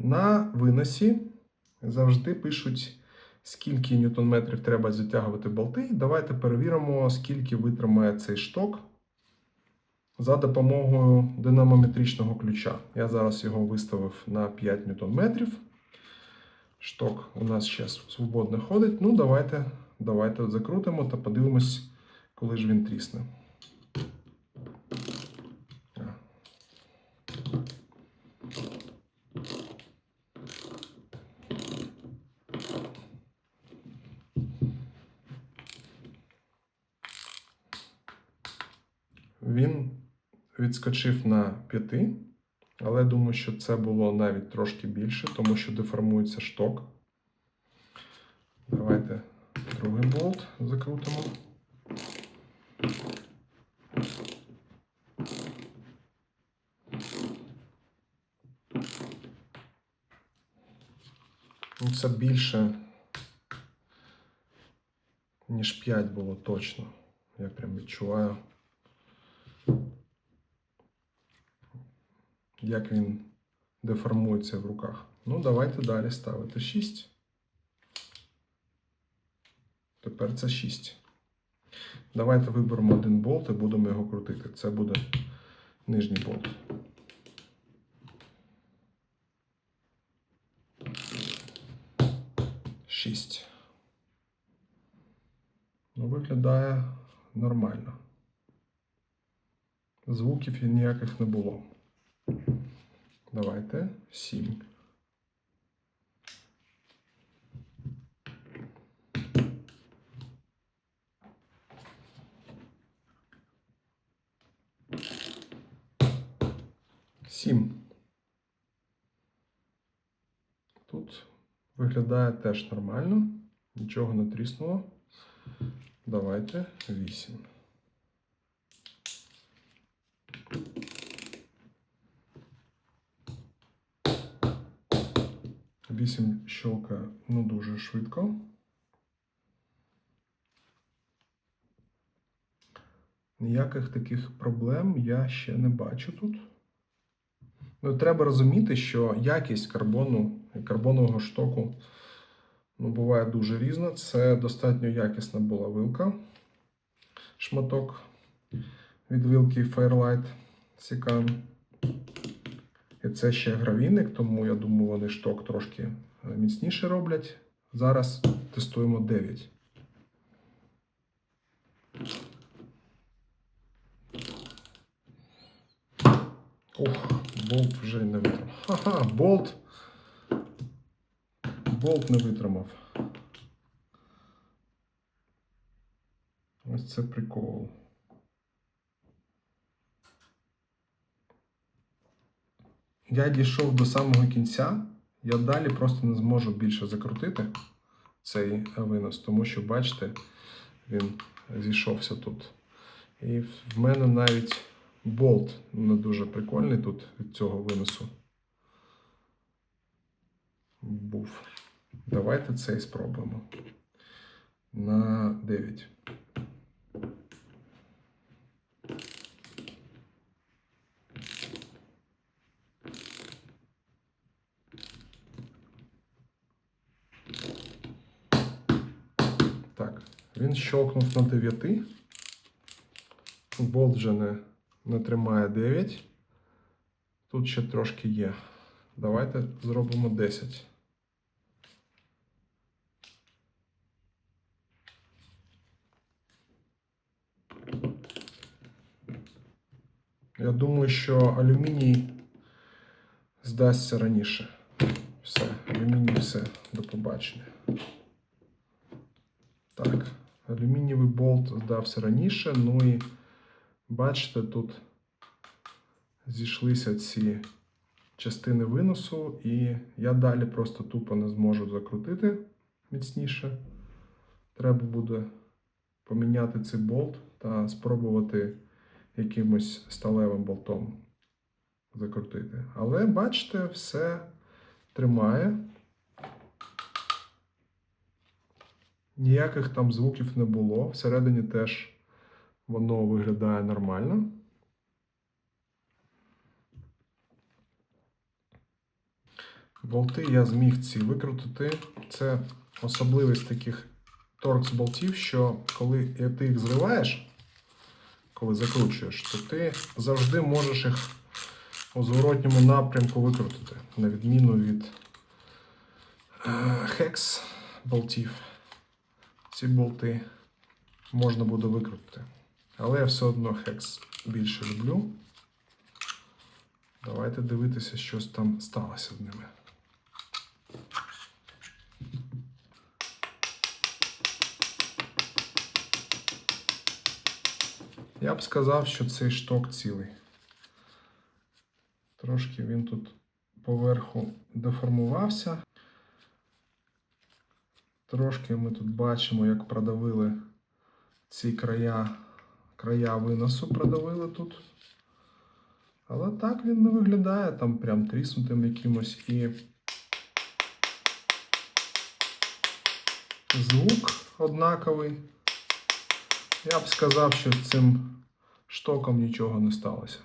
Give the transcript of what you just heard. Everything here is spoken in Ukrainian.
На виносі завжди пишуть, скільки ньютон-метрів треба затягувати болти. Давайте перевіримо, скільки витримає цей шток за допомогою динамометричного ключа. Я зараз його виставив на 5 ньютон-метрів. Шток у нас ще свободно ходить. Ну, давайте, давайте закрутимо та подивимось, коли ж він трісне. Він відскочив на 5, але думаю, що це було навіть трошки більше, тому що деформується шток. Давайте другий болт закрутимо. Ну, Це більше, ніж 5 було точно. Я прям відчуваю. Як він деформується в руках. Ну, давайте далі ставити 6. Тепер це 6. Давайте виберемо один болт і будемо його крутити. Це буде нижній болт. Шість. Ну, виглядає нормально. Звуків ніяких не було. Давайте 7. Сім. Тут виглядає теж нормально, нічого не тріснуло. Давайте 8. Вісім щелкає ну дуже швидко. Ніяких таких проблем я ще не бачу тут. Ну, треба розуміти, що якість карбону карбонового штоку ну, буває дуже різна. Це достатньо якісна була вилка. Шматок від вилки Fairlight Sican. І це ще гравійник, тому я думаю, вони шток трошки е, міцніше роблять. Зараз тестуємо 9. Ох, болт вже не витримав. Ха-ха, болт. Болт не витримав. Ось це прикол. Я дійшов до самого кінця. Я далі просто не зможу більше закрутити цей винос, тому що, бачите, він зійшовся тут. І в мене навіть болт не дуже прикольний тут від цього виносу. Був. Давайте цей спробуємо. На 9. Так, він щелкнув на 9. Болт вже не, не тримає 9. Тут ще трошки є. Давайте зробимо 10. Я думаю, що алюміній здасться раніше. Все, алюміній все, до побачення. Так, алюмінієвий болт здався раніше. Ну і бачите, тут зійшлися ці частини виносу, і я далі просто тупо не зможу закрутити міцніше. Треба буде поміняти цей болт та спробувати якимось сталевим болтом закрутити. Але бачите, все тримає. Ніяких там звуків не було. Всередині теж воно виглядає нормально. Болти я зміг ці викрутити. Це особливість таких торкс болтів, що коли ти їх зриваєш, коли закручуєш, то ти завжди можеш їх у зворотньому напрямку викрутити, на відміну від е, хекс болтів. Ці болти можна буде викрутити. Але я все одно хекс більше люблю. Давайте дивитися, що там сталося з ними. Я б сказав, що цей шток цілий. Трошки він тут поверху деформувався. Трошки ми тут бачимо, як продавили ці края, края виносу продавили тут. Але так він не виглядає там прям тріснутим якимось і звук однаковий. Я б сказав, що з цим штоком нічого не сталося.